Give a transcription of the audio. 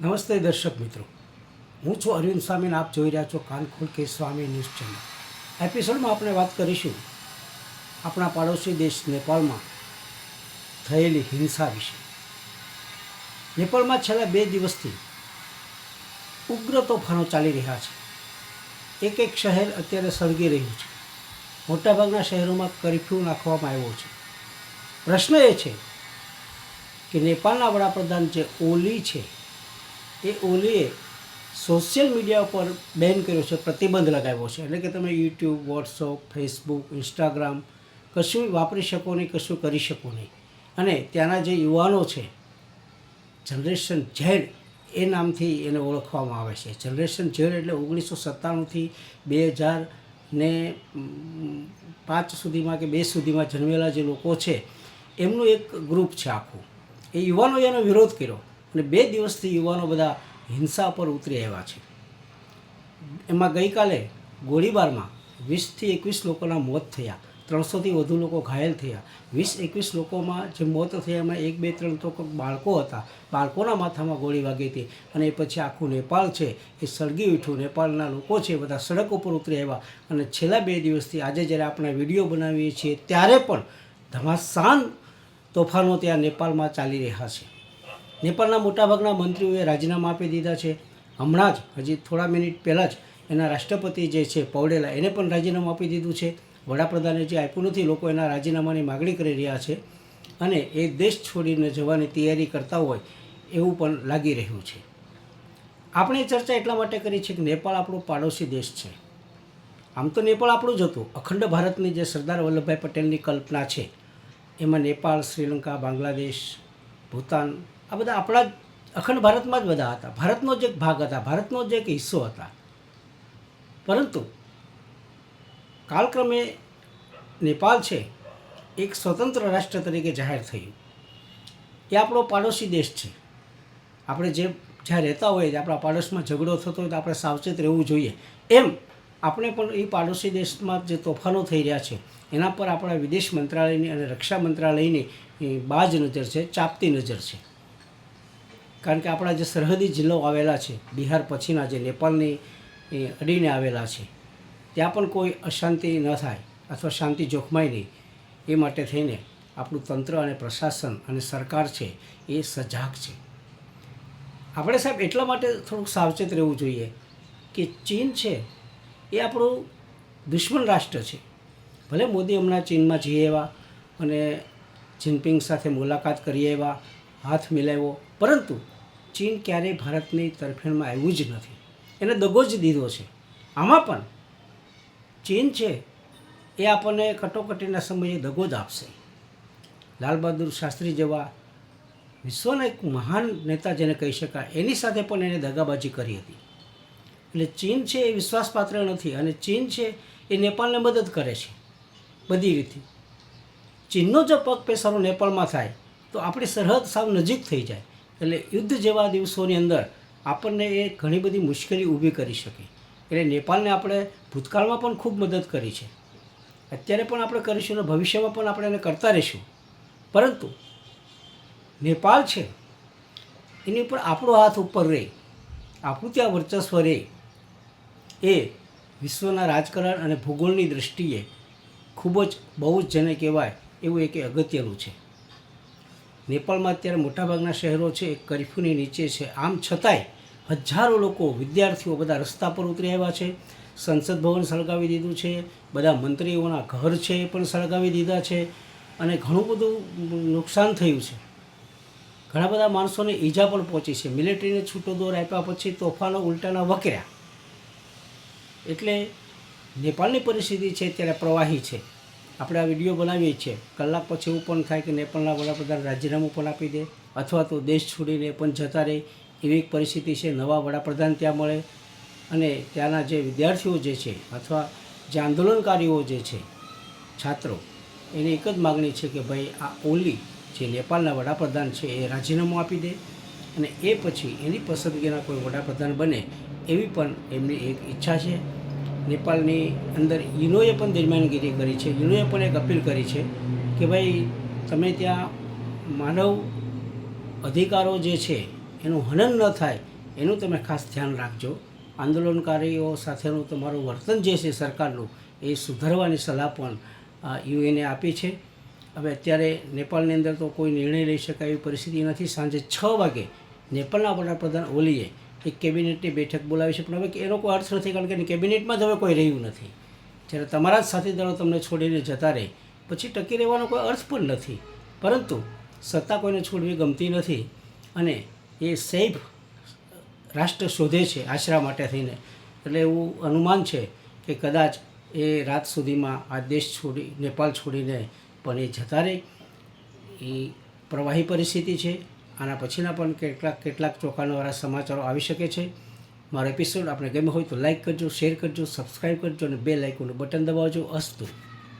નમસ્તે દર્શક મિત્રો. હું છું અરવિંદ સ્વામીને આપ જોઈ રહ્યા છો કાનખોલ કે સ્વામી ન્યૂઝ ચેનલ. એપિસોડમાં આપણે વાત કરીશું આપણા પાડોશી દેશ નેપાળમાં થયેલી હિંસા વિશે. નેપાળમાં છેલ્લા બે દિવસથી ઉગ્ર તોફાનો ચાલી રહ્યા છે. એક એક શહેર અત્યારે સળગી રહ્યું છે. મોટાભાગના શહેરોમાં કરફ્યુ નાખવામાં આવ્યો છે. પ્રશ્ન એ છે કે નેપાળના વડાપ્રધાન જે ઓલી છે એ ઓલીએ સોશિયલ મીડિયા ઉપર બેન કર્યો છે, પ્રતિબંધ લગાવ્યો છે. એટલે કે તમે યુટ્યુબ વોટ્સઅપ ફેસબુક ઇન્સ્ટાગ્રામ કશું વાપરી શકો નહીં, કશું કરી શકો નહીં. અને ત્યાંના જે યુવાનો છે જનરેશન ઝેડ એ નામથી એને ઓળખવામાં આવે છે. જનરેશન ઝેડ એટલે ઓગણીસો સત્તાણુંથી બે હજાર ને પાંચ સુધીમાં કે બે સુધીમાં જન્મેલા જે લોકો છે, એમનું એક ગ્રુપ છે આખું. એ યુવાનોએ એનો વિરોધ કર્યો. અને બે દિવસથી યુવાનો બધા હિંસા પર ઉતરી આવ્યા છે. એમાં ગઈકાલે ગોળીબારમાં વીસથી એકવીસ લોકોના મોત થયા. ત્રણસોથી વધુ લોકો ઘાયલ થયા. વીસ એકવીસ લોકોમાં જે મોત થયા એમાં એક, બે, ત્રણ તો બાળકો હતા. બાળકોના માથામાં ગોળી વાગી હતી અને એ પછી આખું નેપાળ છે, એ સળગી ઉઠ્યું. નેપાળના લોકો છે બધા સડક ઉપર ઉતરી આવ્યા અને છેલ્લા બે દિવસથી આજે જ્યારે આપણે વીડિયો બનાવીએ છીએ ત્યારે પણ ધમાસાન તોફાનો ત્યાં નેપાળમાં ચાલી રહ્યા છે. નેપાળના મોટાભાગના મંત્રીઓએ રાજીનામા આપી દીધા છે. હમણાં જ, હજી થોડા મિનિટ પહેલાં જ એના રાષ્ટ્રપતિ જે છે, પૌડેલા, એને પણ રાજીનામું આપી દીધું છે. વડાપ્રધાને જે આપ્યું નથી, લોકો એના રાજીનામાની માગણી કરી રહ્યા છે અને એ દેશ છોડીને જવાની તૈયારી કરતા હોય એવું પણ લાગી રહ્યું છે. આપણે ચર્ચા એટલા માટે કરી છે કે નેપાળ આપણો પાડોશી દેશ છે. આમ તો નેપાળ આપણું જ હતું. અખંડ ભારતની જે સરદાર વલ્લભભાઈ પટેલની કલ્પના છે, એમાં નેપાળ, શ્રીલંકા, બાંગ્લાદેશ, ભૂતાન આ બધા આપણા અખંડ ભારતમાં જ બધા હતા. ભારતનો જ એક ભાગ હતા. ભારતનો જ એક હિસ્સો હતા. પરંતુ કાલક્રમે નેપાલ છે, એક સ્વતંત્ર રાષ્ટ્ર તરીકે જાહેર થયું. એ આપણો પાડોશી દેશ છે. આપણે જે જ્યાં રહેતા હોઈએ આપણા પાડોશમાં ઝઘડો થતો હોય તો આપણે સાવચેત રહેવું જોઈએ. એમ આપણે પણ એ પાડોશી દેશમાં જે તોફાનો થઈ રહ્યા છે, એના પર આપણા વિદેશ મંત્રાલયની અને રક્ષા મંત્રાલયની બાજ નજર છે, ચાપતી નજર છે. કારણ કે આપણા જે સરહદી જિલ્લાઓ આવેલા છે, બિહાર પછીના જે નેપાળની અડીને આવેલા છે, ત્યાં પણ કોઈ અશાંતિ ન થાય અથવા શાંતિ જોખમાય નહીં. એ માટે થઈને આપણું તંત્ર અને પ્રશાસન અને સરકાર છે, એ સજાગ છે. આપણે સાહેબ એટલા માટે થોડુંક સાવચેત રહેવું જોઈએ કે ચીન છે, એ આપણું દુશ્મન રાષ્ટ્ર છે. ભલે મોદી હમણાં ચીનમાં જઈ આવ્યા અને જિનપિંગ સાથે મુલાકાત કરી આવ્યા હાથ મિલાવ્યો. પરંતુ ચીન ક્યારેય ભારતની તરફેણમાં આવ્યું જ નથી. એને દગો જ દીધો છે. આમાં પણ ચીન છે એ આપણને કટોકટીના સમયે દગો જ આપશે. લાલ બહાદુર શાસ્ત્રી જેવા વિશ્વના એક મહાન નેતા જેને કહી શકાય, એની સાથે પણ એને દગાબાજી કરી હતી. એટલે ચીન છે એ વિશ્વાસપાત્ર નથી અને ચીન છે એ નેપાળને મદદ કરે છે. બધી રીતે. ચીનનો જો પગ પેસારો નેપાળમાં થાય. તો આપણી સરહદ સાવ નજીક થઈ જાય. એટલે યુદ્ધ જેવા દિવસોની અંદર આપણને એ ઘણી બધી મુશ્કેલી ઊભી કરી શકે. એટલે નેપાળને આપણે ભૂતકાળમાં પણ ખૂબ મદદ કરી છે. અત્યારે પણ આપણે કરીશું અને ભવિષ્યમાં પણ આપણે એને કરતા રહીશું. પરંતુ નેપાળ છે, એની ઉપર આપણો હાથ ઉપર રહે આપણું ત્યાં વર્ચસ્વ રહે, એ વિશ્વના રાજકારણ અને ભૂગોળની દૃષ્ટિએ ખૂબ જ બહુ જ જેને કહેવાય એવું એક અગત્યનું છે. નેપાળમાં અત્યારે મોટાભાગના શહેરો છે એ કરફ્યુની નીચે છે. આમ છતાંય હજારો લોકો, વિદ્યાર્થીઓ બધા રસ્તા પર ઉતરી આવ્યા છે. સંસદ ભવન સળગાવી દીધું છે. બધા મંત્રીઓના ઘર છે એ પણ સળગાવી દીધા છે. અને ઘણું બધું નુકસાન થયું છે. ઘણા બધા માણસોને ઈજા પણ પહોંચી છે. મિલિટરીને છૂટો દોર આપ્યા પછી તોફાનો ઉલટાના વકર્યા. એટલે નેપાળની પરિસ્થિતિ છે ત્યારે પ્રવાહી છે. આપણે આ વીડિયો બનાવીએ છીએ. કલાક પછી એવું પણ થાય કે નેપાળના વડાપ્રધાન રાજીનામું પણ આપી દે અથવા તો દેશ છોડીને પણ જતા રહે એવી એક પરિસ્થિતિ છે. નવા વડાપ્રધાન ત્યાં મળે અને ત્યાંના જે વિદ્યાર્થીઓ જે છે અથવા જે આંદોલનકારીઓ જે છે, છાત્રો, એની એક જ માગણી છે કે ભાઈ આ ઓલી જે નેપાળના વડાપ્રધાન છે એ રાજીનામું આપી દે અને એ પછી એની પસંદગીના કોઈ વડાપ્રધાન બને એવી પણ એમની એક ઈચ્છા છે. નેપાળની અંદર યુનોએ પણ દરમિયાનગીરી કરી છે. યુનોએ પણ એક અપીલ કરી છે કે ભાઈ, તમે ત્યાં માનવ અધિકારો જે છે, એનું હનન ન થાય, એનું તમે ખાસ ધ્યાન રાખજો. આંદોલનકારીઓ સાથેનું તમારું વર્તન જે છે સરકારનું, એ સુધારવાની સલાહ પણ યુએને આપી છે. હવે અત્યારે નેપાળની અંદર તો કોઈ નિર્ણય લઈ શકાય એવી પરિસ્થિતિ નથી. સાંજે છ વાગે નેપાળના વડાપ્રધાન ઓલીએ એક કેબિનેટની બેઠક બોલાવી છે, પણ હવે એનો કોઈ અર્થ નથી, કારણ કે કેબિનેટમાં જ હવે કોઈ રહ્યું નથી. જ્યારે તમારા જ સાથીદારો તમને છોડીને જતા રહે, પછી ટકી રહેવાનો કોઈ અર્થ પણ નથી. પરંતુ સત્તા કોઈને છોડવી ગમતી નથી, અને એ સેફ રાષ્ટ્ર શોધે છે આશરા માટે થઈને. એટલે એવું અનુમાન છે કે કદાચ એ રાત સુધીમાં આ દેશ છોડી, નેપાળ છોડીને પણ એ જતા રહે. એ પ્રવાહી પરિસ્થિતિ છે. આના પછીના પણ કેટલાક કેટલાક ચોંકાવનારા સમાચારો આવી શકે છે. મારો એપિસોડ આપણે ગમ્યો હોય તો લાઈક કરજો શેર કરજો સબસ્ક્રાઈબ કરજો અને બે લાઇકોનું બટન દબાવજો. અસ્તુ.